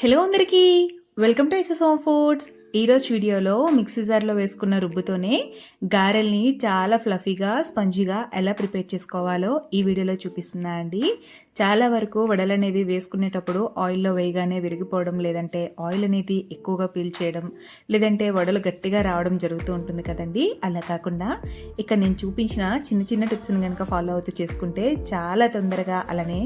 Hello అందరికీ. Welcome to ఐసెస్ home foods ఈరోజు వీడియోలో మిక్సీ జార్లో వేసుకున్న రుబ్బుతోనే గారెల్ని చాలా ఫ్లఫీగా స్పంజీగా ఎలా ప్రిపేర్ చేసుకోవాలో ఈ వీడియోలో చూపిస్తున్నా అండి. చాలా వరకు వడలు అనేవి వేసుకునేటప్పుడు ఆయిల్లో వేయగానే విరిగిపోవడం లేదంటే ఆయిల్ అనేది ఎక్కువగా పీల్ చేయడం లేదంటే వడలు గట్టిగా రావడం జరుగుతూ ఉంటుంది కదండి. అలా కాకుండా ఇక్కడ నేను చూపించిన చిన్న చిన్న టిప్స్ని కనుక ఫాలో అవుతూ చేసుకుంటే చాలా తొందరగా అలానే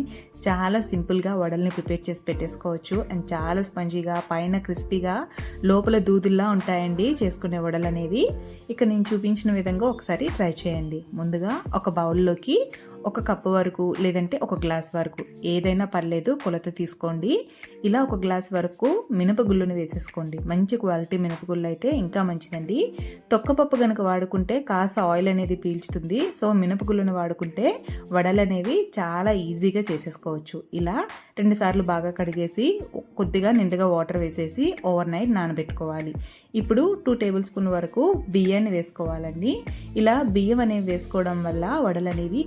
చాలా సింపుల్గా వడల్ని ప్రిపేర్ చేసి పెట్టేసుకోవచ్చు. అండ్ చాలా స్పంజీగా పైన క్రిస్పీగా లోపల దూదుల్లా ఉంటాయండి చేసుకునే వడలు అనేవి ఇక్కడ నేను చూపించిన విధంగా ఒకసారి ట్రై చేయండి. ముందుగా ఒక బౌల్లోకి ఒక కప్పు వరకు లేదంటే ఒక గ్లాస్ వరకు ఏదైనా పర్లేదు కొలత తీసుకోండి. ఇలా ఒక గ్లాస్ వరకు మినపగుళ్ళుని వేసేసుకోండి. మంచి క్వాలిటీ మినపగుళ్ళు అయితే ఇంకా మంచిదండి. తొక్కపప్పు కనుక వాడుకుంటే కాస్త ఆయిల్ అనేది పీల్చుతుంది. సో మినపగుళ్ళుని వాడుకుంటే వడలు అనేవి చాలా ఈజీగా చేసేసుకోవచ్చు. ఇలా రెండుసార్లు బాగా కడిగేసి కొద్దిగా నిండుగా వాటర్ వేసేసి ఓవర్ నైట్ నానబెట్టుకోవాలి. ఇప్పుడు టూ టేబుల్ స్పూన్ వరకు బియ్యాన్ని వేసుకోవాలండి. ఇలా బియ్యం అనేవి వేసుకోవడం వల్ల వడలు అనేవి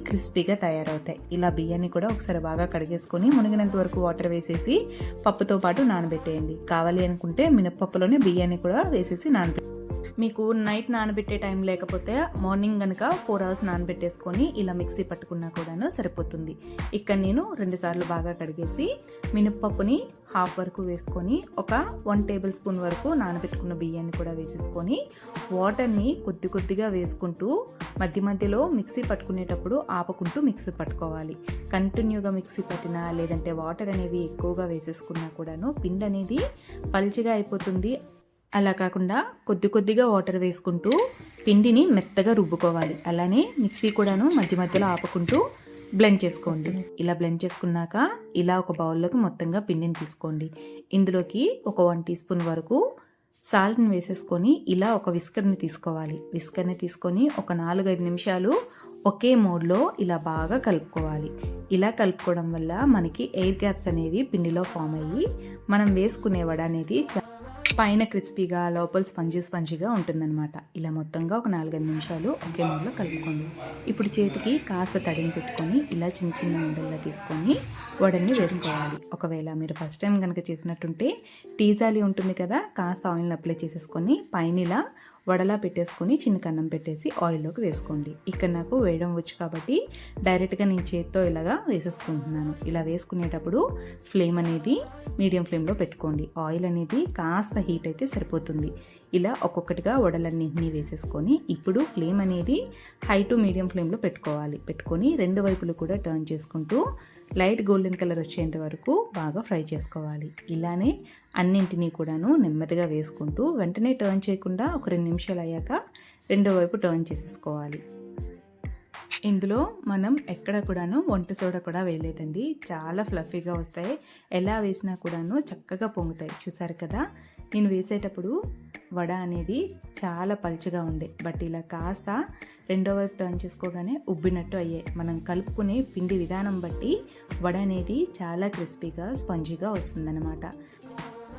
క్రిస్పీగా తయారవుతాయి. ఇలా బియ్యాన్ని కూడా ఒకసారి బాగా కడిగేసుకొని మునిగినంత వరకు వాటర్ వేసేసి పప్పుతో పాటు నానబెట్టేయండి. కావాలి అనుకుంటే మినప్పప్పులోనే బియ్యాన్ని కూడా వేసేసి నానబెట్టి మీకు నైట్ నానబెట్టే టైం లేకపోతే మార్నింగ్ కనుక ఫోర్ అవర్స్ నానబెట్టేసుకొని ఇలా మిక్సీ పట్టుకున్నా కూడాను సరిపోతుంది. ఇక్కడ నేను రెండు సార్లు బాగా కడిగేసి మినప్పప్పుని హాఫ్ వరకు వేసుకొని ఒక వన్ టేబుల్ స్పూన్ వరకు నానబెట్టుకున్న బియ్యాన్ని కూడా వేసేసుకొని వాటర్ని కొద్ది కొద్దిగా వేసుకుంటూ మధ్య మధ్యలో మిక్సీ పట్టుకునేటప్పుడు ఆపుకుంటూ మిక్సీ పట్టుకోవాలి. కంటిన్యూగా మిక్సీ పట్టినా లేదంటే వాటర్ అనేవి ఎక్కువగా వేసేసుకున్నా కూడాను పిండి అనేది పల్చిగా అయిపోతుంది. అలా కాకుండా కొద్ది కొద్దిగా వాటర్ వేసుకుంటూ పిండిని మెత్తగా రుబ్బుకోవాలి. అలానే మిక్సీ కూడాను మధ్య మధ్యలో ఆపుకుంటూ బ్లెండ్ చేసుకోండి. ఇలా బ్లెండ్ చేసుకున్నాక ఇలా ఒక బౌల్లోకి మొత్తంగా పిండిని తీసుకోండి. ఇందులోకి ఒక వన్ టీ స్పూన్ వరకు సాల్ట్ని వేసేసుకొని ఇలా ఒక విస్కర్ని తీసుకోవాలి. విస్కర్ని తీసుకొని ఒక నాలుగైదు నిమిషాలు ఒకే మోడ్లో ఇలా బాగా కలుపుకోవాలి. ఇలా కలుపుకోవడం వల్ల మనకి ఎయిర్ గ్యాప్స్ అనేవి పిండిలో ఫామ్ అయ్యి మనం వేసుకునే వడ అనేది పైన క్రిస్పీగా లోపల స్పంజీ స్పంజీగా ఉంటుందన్నమాట. ఇలా మొత్తంగా ఒక నాలుగైదు నిమిషాలు ఒకే మూడలో కలుపుకోండి. ఇప్పుడు చేతికి కాస్త తడిని పెట్టుకొని ఇలా చిన్న చిన్న ఉండల్లా తీసుకొని వడల్ని వేసుకోవాలి. ఒకవేళ మీరు ఫస్ట్ టైం కనుక చేసినట్టుంటే టీజాలి ఉంటుంది కదా కాస్త ఆయిల్ని అప్లై చేసేసుకొని పైన ఇలా వడలా పెట్టేసుకొని చిన్న కన్నం పెట్టేసి ఆయిల్లోకి వేసుకోండి. ఇక్కడ నాకు వేయడం వచ్చు కాబట్టి డైరెక్ట్గా నేను చేత్తో ఇలాగా వేసేసుకుంటున్నాను. ఇలా వేసుకునేటప్పుడు ఫ్లేమ్ అనేది మీడియం ఫ్లేమ్లో పెట్టుకోండి. ఆయిల్ అనేది కాస్త హీట్ అయితే సరిపోతుంది. ఇలా ఒక్కొక్కటిగా వడలన్నింటినీ వేసేసుకొని ఇప్పుడు ఫ్లేమ్ అనేది హై టు మీడియం ఫ్లేమ్లో పెట్టుకోవాలి. పెట్టుకొని రెండు వైపులు కూడా టర్న్ చేసుకుంటూ లైట్ గోల్డెన్ కలర్ వచ్చేంత వరకు బాగా ఫ్రై చేసుకోవాలి. ఇలానే అన్నింటినీ కూడాను నెమ్మదిగా వేసుకుంటూ వెంటనే టర్న్ చేయకుండా ఒక రెండు నిమిషాలు అయ్యాక రెండో వైపు టర్న్ చేసేసుకోవాలి. ఇందులో మనం ఎక్కడ కూడాను వంట సోడా కూడా వేయలేదండి. చాలా ఫ్లఫీగా వస్తాయి. ఎలా వేసినా కూడాను చక్కగా పొంగుతాయి. చూసారు కదా? నేను వేసేటప్పుడు వడ అనేది చాలా పలుచగా ఉండే. బట్ ఇలా కాస్త రెండో వైపు టర్న్ చేసుకోగానే ఉబ్బినట్టు అయ్యాయి. మనం కలుపుకునే పిండి విధానం బట్టి వడ అనేది చాలా క్రిస్పీగా స్పంజీగా వస్తుందన్నమాట.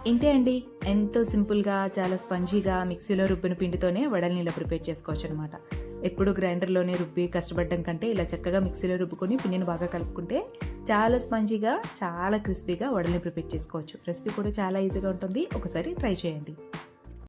ఇంతే అండి. ఎంతో సింపుల్గా చాలా స్పంజీగా మిక్సీలో రుబ్బిన పిండితోనే వడల్ని ఇలా ప్రిపేర్ చేసుకోవచ్చు అనమాట ఎప్పుడు గ్రైండర్లోనే రుబ్బి కష్టపడడం కంటే ఇలా చక్కగా మిక్సీలో రుబ్బుకొని పిండిని బాగా కలుపుకుంటే చాలా స్పంజీగా చాలా క్రిస్పీగా వడల్ని ప్రిపేర్ చేసుకోవచ్చు. రెసిపీ కూడా చాలా ఈజీగా ఉంటుంది. ఒకసారి ట్రై చేయండి.